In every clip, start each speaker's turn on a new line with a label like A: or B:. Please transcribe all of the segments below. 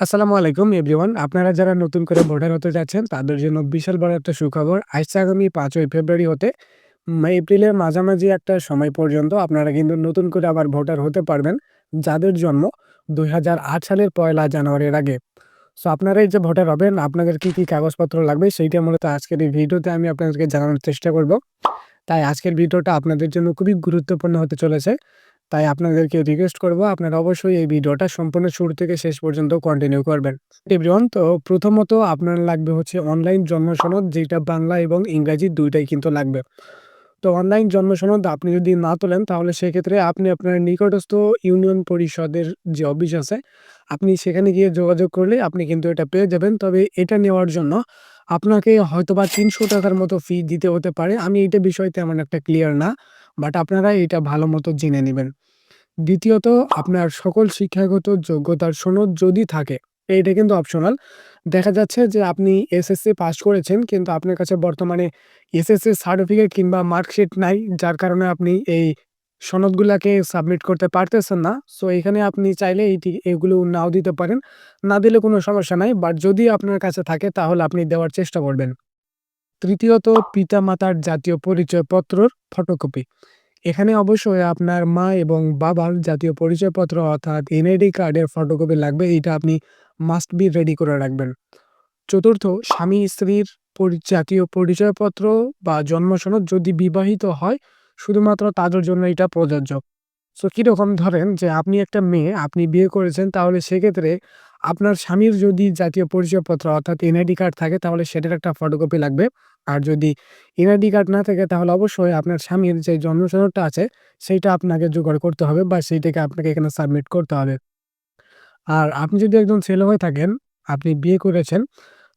A: আসসালামু আলাইকুম এভরিওয়ান। আপনারা যারা নতুন করে ভোটার হতে যাচ্ছেন তাদের জন্য বিশাল বড় একটা সুখবর। আসছে আগামী পাঁচই ফেব্রুয়ারি হতে এপ্রিলের মাঝামাঝি একটা সময় পর্যন্ত আপনারা কিন্তু নতুন করে আবার ভোটার হতে পারবেন। যাদের জন্ম ২০০৮ সালের পয়লা জানুয়ারির আগে। সো আপনারা এই যে ভোটার হবেন আপনাদের কি, কি কাগজপত্র লাগবে সেইটা মূলত আজকের এই ভিডিওতে আমি আপনাদেরকে জানানোর চেষ্টা করব। তাই আজকের ভিডিওটা আপনাদের জন্য খুবই গুরুত্বপূর্ণ হতে চলেছে। তাই আপনাদেরকে রিকোয়েস্ট করব আপনারা অবশ্যই এই ভিডিওটা সম্পূর্ণ শুরু থেকে শেষ পর্যন্ত কন্টিনিউ করবেন। এভরিওয়ান, তো প্রথমত আপনার লাগবে হচ্ছে অনলাইন জন্ম সনদ, যেটা বাংলা এবং ইংরাজি দুইটাই কিন্তু লাগবে। তো অনলাইন জন্ম সনদ আপনি যদি না তোলেন, তাহলে সেক্ষেত্রে আপনি আপনার নিকটস্থ ইউনিয়ন পরিষদের যে অফিস আছে, আপনি সেখানে গিয়ে যোগাযোগ করলে আপনি কিন্তু এটা পেয়ে যাবেন। তবে এটা নেওয়ার জন্য আপনাকে হয়তোবা তিনশো টাকার মতো ফি দিতে হতে পারে। আমি এইটা বিষয় তেমন একটা ক্লিয়ার না। বাট আপনারা এটা ভালো মতো জেনে নেবেন দ্বিতীয়ত আপনার সকল শিক্ষাগত যোগ্যতার সনদ যদি থাকে, এইটা কিন্তু অপশনাল। দেখা যাচ্ছে যে আপনি এসএসসি পাস করেছেন কিন্তু আপনার কাছে বর্তমানে এসএসসি সার্টিফিকেট কিংবা মার্কশিট নাই যার কারণে আপনি এই সনদগুলাকে সাবমিট করতে পারতেছেন না। সো এখানে আপনি চাইলে এইটি এগুলো নাও দিতে পারেন। না দিলে কোনো সমস্যা নাই। বাট যদি আপনার কাছে থাকে তাহলে আপনি দেওয়ার চেষ্টা করবেন। তৃতীয়ত পিতামাতার জাতীয় পরিচয়পত্রর ফটোকপি। এখানে অবশ্যই আপনার মা এবং বাবার জাতীয় পরিচয়পত্র অর্থাৎ এনআইডি কার্ডের ফটোকপি লাগবে। এইটা আপনি মাস্ট বি রেডি করে রাখবেন। চতুর্থ স্বামী-স্ত্রীর পরি, জাতীয় পরিচয়পত্র বা জন্ম সনদ যদি বিবাহিত হয়, শুধুমাত্র তাদের জন্য এটা প্রযোজ্য। সো কীরকম ধরেন যে আপনি একটা মেয়ে, আপনি বিয়ে করেছেন, তাহলে সেক্ষেত্রে আপনার স্বামীর যদি জাতীয় পরিচয়পত্র অর্থাৎ এনআইডি কার্ড থাকে তাহলে সেটার একটা ফটোকপি লাগবে। আর যদি এনআইডি কার্ড না থাকে তাহলে অবশ্যই আপনার স্বামীর যে জন্ম আছে সেইটা আপনাকে জোগাড় করতে হবে বা সেইটাকে আপনাকে এখানে সাবমিট করতে হবে। আর আপনি যদি একজন ছেলে হয়ে থাকেন, আপনি বিয়ে করেছেন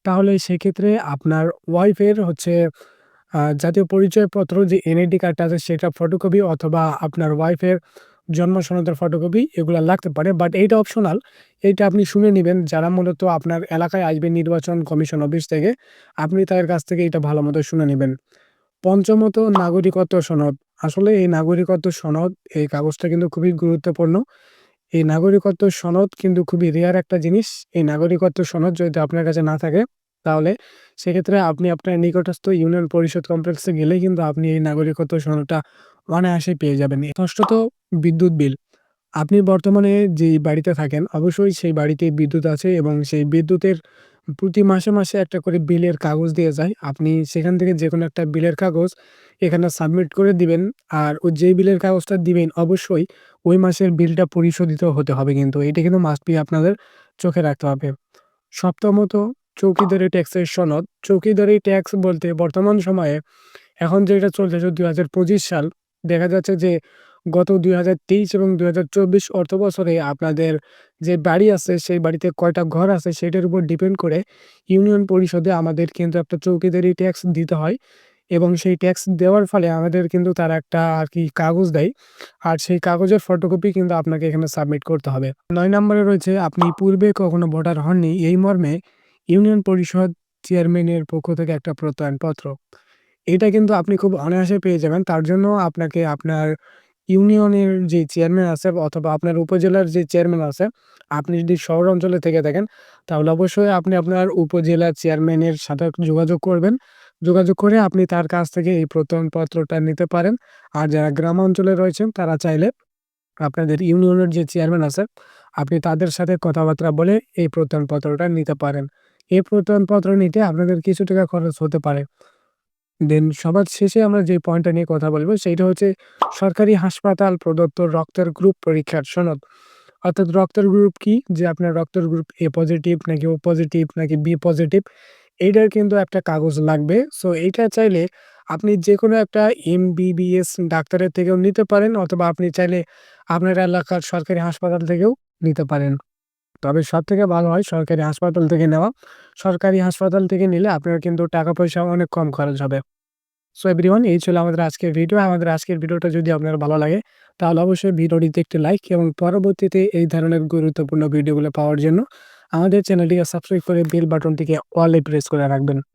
A: তাহলে সেক্ষেত্রে আপনার ওয়াইফের হচ্ছে জাতীয় পরিচয়পত্র যে এনআইডি কার্ডটা আছে সেটা ফটোকপি অথবা আপনার ওয়াইফের জন্ম সনদের ফটোকপি এগুলো লাগতে পারে। বাট এইটা অপশনাল। এইটা আপনি শুনে নিবেন যারা মূলত আপনার এলাকায় আসবে নির্বাচন কমিশন অফিস থেকে, আপনি তাদের কাছ থেকে এটা ভালো মতো শুনে নিবেন। পঞ্চমত নাগরিকত্ব সনদ। আসলে এই নাগরিকত্ব সনদ এই কাগজটা কিন্তু খুবই গুরুত্বপূর্ণ। এই নাগরিকত্ব সনদ কিন্তু খুবই রেয়ার একটা জিনিস। এই নাগরিকত্ব সনদ যদি আপনার কাছে না থাকে তাহলে সেক্ষেত্রে আপনি আপনার নিকটস্থ ইউনিয়ন পরিষদ কমপ্লেক্সে গেলেই কিন্তু আপনি এই নাগরিকত্ব সনদটা অনায়াসে পেয়ে যাবেন। ষষ্ঠত বিদ্যুৎ বিল। আপনি বর্তমানে যেই বাড়িতে থাকেন অবশ্যই সেই বাড়িতে বিদ্যুৎ আছে এবং সেই বিদ্যুতের প্রতি মাসে, মাসে একটা করে বিলের কাগজ দিয়ে যায়। আপনি সেখান থেকে যে কোনো একটা বিলের কাগজ এখানে সাবমিট করে দিবেন। আর ও যেই বিলের কাগজটা দিবেন অবশ্যই ওই মাসের বিলটা পরিশোধিত হতে হবে কিন্তু। এটা কিন্তু মাস্ট বি আপনাদের চোখে রাখতে হবে। সপ্তমত চৌকিদারি ট্যাক্সের সনদ। চৌকিদারি ট্যাক্স বলতে বর্তমান সময়ে এখন যেটা চলতেছে ২০২৫ সাল, দেখা যাচ্ছে যে গত ২০২৩ এবং ২০২৪ অর্থবছরে আপনাদের যে বাড়ি আছে, সেই বাড়িতে কয়টা ঘর আছে, সেটার উপর ডিপেন্ড করে ইউনিয়ন পরিষদে আমাদের কিন্তু একটা চৌকিদারি ট্যাক্স দিতে হয় এবং সেই ট্যাক্স দেওয়ার ফলে আমাদের কিন্তু তারা একটা আর কি কাগজ দেয়। আর সেই কাগজের ফটোকপি কিন্তু আপনাকে এখানে সাবমিট করতে হবে। নয় নম্বরে রয়েছে, আপনি পূর্বে কখনো ভোটার হননি, এই মর্মে ইউনিয়ন পরিষদ চেয়ারম্যানের পক্ষ থেকে একটা প্রত্যয়নপত্র। এটা কিন্তু আপনি খুব অনায়াসে পেয়ে যাবেন। তার জন্য আপনাকে আপনার ইউনিয়নের যে চেয়ারম্যান আছে অথবা আপনার উপজেলার যে চেয়ারম্যান আছে, আপনি যদি শহর অঞ্চলে থেকে থাকেন তাহলে অবশ্যই আপনি আপনার উপজেলার চেয়ারম্যানের সাথে যোগাযোগ করবেন। যোগাযোগ করে আপনি তার কাছ থেকে এই প্রত্যয়নপত্রটা নিতে পারেন। আর যারা গ্রাম অঞ্চলে রয়েছেন তারা চাইলে আপনাদের ইউনিয়নের যে চেয়ারম্যান আছে আপনি তাদের সাথে কথাবার্তা বলে এই প্রত্যয়নপত্রটা নিতে পারেন। এই প্রত্যয়নপত্র নিতে আপনাদের কিছু টাকা খরচ হতে পারে। দেন সবার শেষে আমরা যে পয়েন্টটা নিয়ে কথা বলব, সেইটা হচ্ছে সরকারি হাসপাতাল প্রদত্ত রক্তের গ্রুপ পরীক্ষার সনদ। অর্থাৎ রক্তের গ্রুপ কি? যে আপনার রক্তের গ্রুপ এ পজিটিভ নাকি ও পজিটিভ নাকি বি পজিটিভ এইটার কিন্তু একটা কাগজ লাগবে। সো এইটা চাইলে আপনি যে কোনো একটা এমবিবিএস ডাক্তারের থেকেও নিতে পারেন, অথবা আপনি চাইলে আপনার এলাকার সরকারি হাসপাতাল থেকেও নিতে পারেন। তবে সব থেকে ভালো হয় সরকারি হাসপাতাল থেকে নেওয়া। সরকারি হাসপাতাল থেকে নিলে আপনার কিন্তু টাকা পয়সা অনেক কম খরচ হবে। সো এভরিওয়ান এই ছিল আমাদের আজকের ভিডিও। আমাদের আজকের ভিডিওটা যদি আপনার ভালো লাগে, তাহলে অবশ্যই ভিডিওটিতে একটি লাইক এবং পরবর্তীতে এই ধরনের গুরুত্বপূর্ণ ভিডিওগুলো পাওয়ার জন্য আমাদের চ্যানেলটিকে সাবস্ক্রাইব করে বেল বাটনটিকে অলে প্রেস করে রাখবেন।